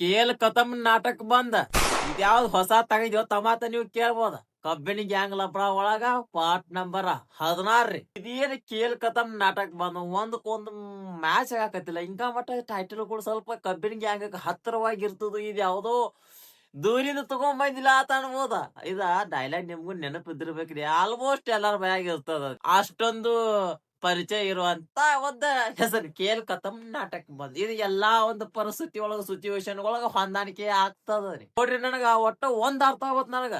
Kale ಕತಮ್ ನಾಟಕ ಬಂದ. ಇದ್ಯಾವ್ದು ಹೊಸ ತಗಿದ್ಯೋ ತಮಾತ ನೀವು ಕೇಳ್ಬೋದ. ಕಬ್ಬಿಣಿ ಗ್ಯಾಂಗ್ ಲಪಡ ಒಳಗ ಪಾರ್ಟ್ ನಂಬರ್ ಹದಿನಾರು ರೀ. ಇದೇನ್ ಕೇಲ್ ಕತಮ್ ನಾಟಕ ಬಂದ? ಒಂದಕ್ಕೊಂದು ಮ್ಯಾಚ್ ಆಗಾಕತ್ತಿಲ್ಲ. ಇಂಕ ಮಟ್ಟ ಟೈಟಲ್ ಕೂಡ ಸ್ವಲ್ಪ ಕಬ್ಬಿನ ಗ್ಯಾಂಗ್ ಹತ್ತಿರವಾಗಿರ್ತದ ಇದು ಯಾವ್ದೋ. ದೂರಿಂದ ತಗೊಂಡ್ ಆತ ಅನ್ಬೋದ. ಇದ ಡೈಲಾಗ್ ನಿಮ್ಗೂ ನೆನಪಿದ್ದಿರ್ಬೇಕ್ರಿ. ಆಲ್ಮೋಸ್ಟ್ ಎಲ್ಲಾರ ಬಾಯಾಗ ಇರ್ತದ. ಅಷ್ಟೊಂದು ಪರಿಚಯ ಇರುವಂತ ಒಂದ್ ಹೆಸರು. ಕೇಲ್ ಕಥಮ್ ನಾಟಕ ಬಂದ್. ಇದು ಎಲ್ಲಾ ಒಂದು ಪರಿಸ್ಥಿತಿ ಒಳಗ ಸಿಚುವೇಶನ್ ಒಳಗ ಹೊಂದಾಣಿಕೆ ಆಗ್ತದ ನೋಡ್ರಿ ನನಗ ಒಟ್ಟು ಒಂದ್ ಅರ್ಥ ಆಗತ್ ನನಗ.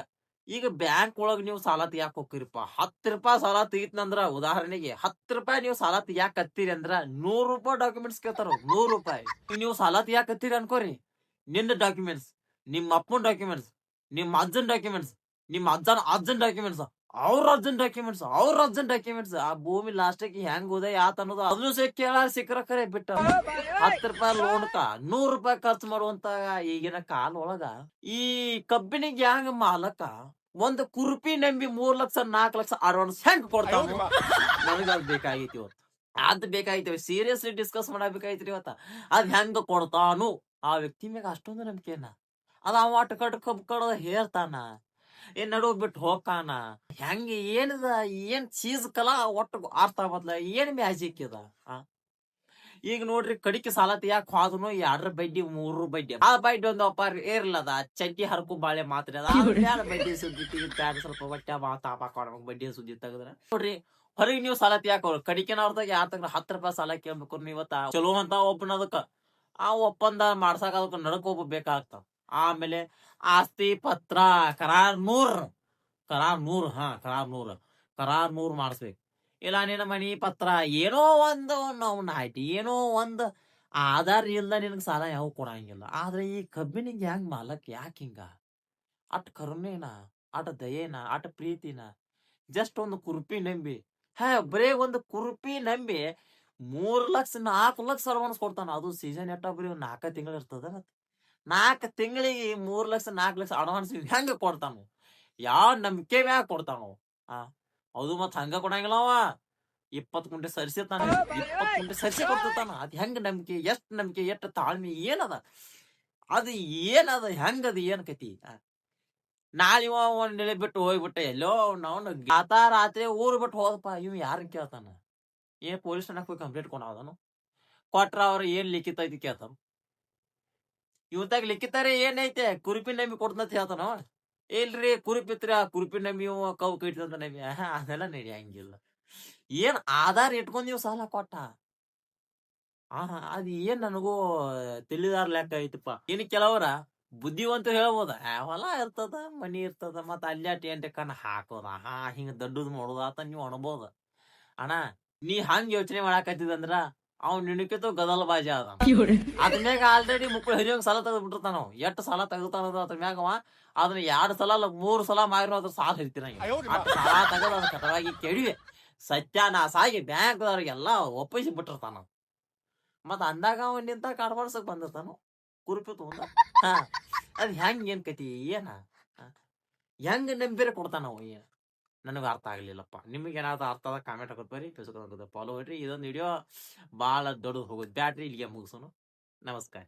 ಈಗ ಬ್ಯಾಂಕ್ ಒಳಗ ನೀವು ಸಾಲ ತೆಗಿಯಾಕ ಹೋಗಿರಿಪ್ಪ ಹತ್ತು ರೂಪಾಯಿ ಸಾಲ ತೆಗಿತ್ನಂದ್ರ ಉದಾಹರಣೆಗೆ ಹತ್ತು ರೂಪಾಯಿ ನೀವು ಸಾಲ ತೆಗಿಯಾಕ ಹತ್ತೀರಿ ಅಂದ್ರ ನೂರ್ ರೂಪಾಯಿ ಡಾಕ್ಯುಮೆಂಟ್ಸ್ ಕೇಳ್ತಾರ ನೂರ್ ರೂಪಾಯಿ. ನೀವು ಸಾಲ ತೆಗಿಯಾಕ ಹತ್ತೀರಿ ಅನ್ಕೋರಿ. ನಿನ್ನ ಡಾಕ್ಯುಮೆಂಟ್ಸ್ ನಿಮ್ಮ ಅಪ್ಪನ ಡಾಕ್ಯುಮೆಂಟ್ಸ್ ನಿಮ್ಮ ಅಜ್ಜನ್ ಡಾಕ್ಯುಮೆಂಟ್ಸ್ ನಿಮ್ಮ ಅಜ್ಜನ ಅಜ್ಜನ್ ಡಾಕ್ಯುಮೆಂಟ್ಸ್ ಅವ್ರ ಅರ್ಜೆಂಟ್ ಡಾಕ್ಯುಮೆಂಟ್ಸ್ ಅವ್ರ ಅರ್ಜೆಂಟ್ ಡಾಕ್ಯುಮೆಂಟ್ಸ್ ಆ ಭೂಮಿ ಲಾಸ್ಟಿಗೆ ಹೆಂಗ್ ಹೋದ ಯಾತ ಅನ್ನೋದು ಅದನ್ನು ಸೇ ಕೇಳ ಸಿಕ್ಕರ ಕರೆ ಬಿಟ್ಟ ಹತ್ತು ರೂಪಾಯಿ ಲೋನ್ಕ ನೂರ್ ರೂಪಾಯಿ ಖರ್ಚು ಮಾಡುವಂತ ಈಗಿನ ಕಾಲ ಒಳಗ ಈ ಕಬ್ಬಿನಿ ಗ್ಯಾಂಗ್ ಮಾಲಕ ಒಂದು ಕುರ್ಪಿ ನಂಬಿ ಮೂರ್ ಲಕ್ಷ ನಾಲ್ಕು ಲಕ್ಷ ಅಡ್ವಾನ್ಸ್ ಹೆಂಗ್ ಕೊಡ್ತಾವ? ನನಗ ಅದ್ ಬೇಕಾಗಿತ್ತು ಇವತ್ತು. ಅದ್ ಬೇಕಾಗಿತ್ತು ಸೀರಿಯಸ್ಲಿ ಡಿಸ್ಕಸ್ ಮಾಡಬೇಕಾಗಿತ್ರಿ ಇವತ್ತ. ಅದ್ ಹೆಂಗ ಕೊಡ್ತಾನು ಆ ವ್ಯಕ್ತಿ ಮ್ಯಾಗ ಅಷ್ಟೊಂದು ನಂಬಿಕೆನ ಅದ ಅವ ಕಟ್ ಕಬ್ ಕಡದ ಹೇಳ್ತಾನ. ಏನ್ ನಡು ಬಿಟ್ಟು ಹೆಂಗ ಏನದ? ಏನ್ ಚೀಸ್ ಕಲಾ ಒಟ್ಟು ಅರ್ಥ ಬದ್ಲ ಏನ್ ಮ್ಯಾಜಿಕ್ ಇದ? ಈಗ ನೋಡ್ರಿ ಕಡಿಕೆ ಸಾಲ ಯಾಕೆ ಹೋದನು ಎರಡ್ರ ಬಡ್ಡಿ, ಮೂರು ಬಡ್ಡಿ. ಆ ಬಡ್ಡಿ ಒಂದು ಅಪ್ಪ ಏರ್ಲದ ಚಡ್ಡಿ ಹರಕು ಬಾಳೆ ಮಾತ್ರ ಬಡ್ಡಿ ಸುದ್ದಿ ಸ್ವಲ್ಪ ಬಟ್ಟೆ ಮಾತಾಪ ಬಡ್ಡಿ ಸುದ್ದಿ ತೆಗದ್ರ. ನೋಡ್ರಿ, ಹೊರಗೆ ನೀವು ಸಾಲ ಯಾಕೆ ಕಡಿಕೆನ ಅವ್ರದಾಗ ಯಾರ ತಗ ಹತ್ತು ರೂಪಾಯಿ ಸಾಲ ಕೇಳ್ಬೇಕು ನೀವು ಇವತ್ತ ಚಲೋ ಅಂತ ಒಪ್ಪನದಕ್ಕ. ಆ ಒಪ್ಪಂದ ಮಾಡ್ಸಕ್ ಅದಕ್ಕೆ ನಡಕ್ ಒಬ್ಬ ಬೇಕಾಗ್ತಾವ. ಆಮೇಲೆ ಆಸ್ತಿ ಪತ್ರ, ಕರಾರ್ ನೂರ್. ಕರಾರ್ ನೂರ್, ಹಾ, ಕರಾರ್ ನೂರ್. ಕರಾರ್ ನೂರ್ ಮಾಡಿಸ್ಬೇಕು. ಇಲ್ಲ, ನಿನ್ನ ಮನಿ ಪತ್ರ ಏನೋ ಒಂದು ನಾವು ಆಯ್ತು ಏನೋ ಒಂದು ಆಧಾರ್ ಇಲ್ಲ ನಿನಗೆ ಸಾಲ ಯಾವ ಕೊಡಂಗಿಲ್ಲ. ಆದ್ರೆ ಈ ಕಬ್ಬಿನ ಹೆಂಗ್ ಮಾಲಕ್? ಯಾಕೆ ಹಿಂಗ? ಅಟ್ ಕರುಣೇನ, ಅಟ ದಯೇನ, ಅಟ ಪ್ರೀತಿನ, ಜಸ್ಟ್ ಒಂದು ಕುರುಪಿ ನಂಬಿ. ಹೇ, ಬರೇ ಒಂದು ಕುರುಪಿ ನಂಬಿ ಮೂರ್ ಲಕ್ಷ, ನಾಲ್ಕು ಲಕ್ಷ ಸರ್ವನ್ಸ್ ಕೊಡ್ತಾನ. ಅದು ಸೀಸನ್ ಎಟ್ಟ ಬರೀ ನಾಲ್ಕ ತಿಂಗಳು ಇರ್ತದ ನಾಲ್ಕು ತಿಂಗಳಿಗೆ ಮೂರ್ ಲಕ್ಷ ನಾಲ್ಕು ಲಕ್ಷ ಅಡ್ವಾನ್ಸ್ ಹೆಂಗ ಕೊಡ್ತಾನು? ಯಾವ ನಂಬಿಕೆ ಮ್ಯಾಗ ಕೊಡ್ತಾನು? ಆ, ಅದು ಮತ್ ಹಂಗ ಕೊಡಂಗಿಲ್ಲ ಅವ. ಇಪ್ಪತ್ ಕುಂಟೆ ಸರಿಸಿರ್ತಾನ ಇಪ್ಪತ್ ಕುಂಟೆ ಸರಿಸಿ ಕೊಡ್ತಿರ್ತಾನ ಅದ್ ಹೆಂಗ ನಂಬಿಕೆ, ಎಷ್ಟ್ ನಂಬಿಕೆ, ಎಷ್ಟ್ ತಾಳ್ಮೆ, ಏನದ? ಅದು ಏನದ ಹೆಂಗದ ಏನ್ ಕತಿ? ನಾಳೆ ಇವ ಒಂದ್ ನೆಲೆ ಬಿಟ್ಟು ಹೋಗ್ಬಿಟ್ಟೆ, ಎಲ್ಲೋ ನಾವು ಆತ ರಾತ್ರಿ ಊರು ಬಿಟ್ಟು ಹೋದಪ್ಪ ಇವ್ ಯಾರನ್ ಕೇಳ್ತಾನ? ಏನ್ ಪೊಲೀಸ್ ಠಾಣಕ್ ಹೋಗಿ ಕಂಪ್ಲೇಂಟ್ ಕೊಡೋದನು ಕೊಟ್ರ ಅವ್ರ ಏನ್ ಲಿಖಿತ ಐತಿ ಕೇಳ್ತಾನ? ಇವತ್ತಾಗ ಲಿಖಿತಾರೆ ಏನೈತೆ? ಕುರುಪಿ ನಮಿ ಕೊಡ್ತಂತ ಹೇಳ್ತಾನ. ಇಲ್ರಿ ಕುರುಪಿತ್ರಿ ಆ ಕುರುಪಿ ನಮಿ ಕವ್ ಕೈತಂತ ನಮಿ ಅದೆಲ್ಲ ನಡೆಯಂಗಿಲ್ಲ. ಏನ್ ಆಧಾರ್ ಇಟ್ಕೊಂಡ್ ನೀವು ಸಾಲ ಕೊಟ್ಟ? ಆಹಾ ಅದ್ ಏನ್ ನನಗೂ ತಿಳಿದಾರ ಲೆಕ್ಕ ಐತಪ್ಪ. ಇನ್ ಕೆಲವರ ಬುದ್ಧಿವಂತ ಹೇಳ್ಬೋದ ಆ, ಹೊಲ ಇರ್ತದ ಮನಿ ಇರ್ತದ ಮತ್ತ ಅಲ್ಲೇ ಟೆಂಟ್ ಕಣ್ಣ ಹಾಕೋದ ಹಾ ಹಿಂಗ ದೊಡ್ಡದ್ ಮಾಡೋದ ಆತ ನೀವ್ ಅನ್ಬೋದ. ಅಣ್ಣ ನೀ ಹಂಗ ಯೋಚನೆ ಮಾಡಾಕತ್ತಿದಂದ್ರ ಅವ್ ನಿಣಕಿತು ಗದಲ್ ಬಾಜಿ ಅದ ಅದ್ರ ಮ್ಯಾಗ ಆಲ್ರೆಡಿ ಮುಕ್ಕಳು ಹಿರಿಯಂಗ್ ಸಾಲ ತೆಗೆದು ಬಿಟ್ಟಿರ್ತಾನ ಎಷ್ಟು ಸಲ ಸಾಲ ತೆಗೆತಾನ ಅದ್ರ ಮ್ಯಾಗ ಅವ. ಅದನ್ನ ಎರಡ್ ಸಲ ಅಲ್ಲ ಮೂರ್ ಸಲ ಮಾರಿರೋ ಅದ್ರ ಸಾಲ ಹಿಡ್ತೀನ ಸಾಲ ತೆಗೆದು ಅದ್ರ ಕಟವಾಗಿ ಕೆಡಿವೆ. ಸತ್ಯಾನಾಶ ಆಗಿ ಬ್ಯಾಂಕ್ ಎಲ್ಲಾ ಒಪ್ಪಿಸಿ ಬಿಟ್ಟಿರ್ತಾನ ಮತ್ ಅಂದಾಗ ಅವ್ ನಿಂತ ಕಾಡ್ಬಾಡ್ಸಕ್ ಬಂದಿರ್ತಾನ ಕುರುಪಿ ತಗೊಂಡ. ಹಾ. ಅದ್ ಹೆಂಗ್ ಏನ್ ಕತಿ ಏನ? ಹೆಂಗ್ ನಂಬಿರ ಕೊಡ್ತಾನ ಅವ ಏನ್? ನನಗೆ ಅರ್ಥ ಆಗಲಿಲ್ಲಪ್ಪ. ನಿಮಗೆ ಏನಾದ್ರೂ ಅರ್ಥ ಆದ ಕಾಮೆಂಟ್ ಹಾಕೋದು ಬರ್ರಿ ಫೇಸ್ಬುಕ್ ಫಾಲೋ ಮಾಡ್ರಿ. ಇದೊಂದು ವಿಡಿಯೋ ಭಾಳ ದೊಡ್ಡದು ಹೋಗೋದು. ಬ್ಯಾಟ್ರಿ ಇಲ್ಲಿಗೆ ಮುಗಿಸೋನು. ನಮಸ್ಕಾರ.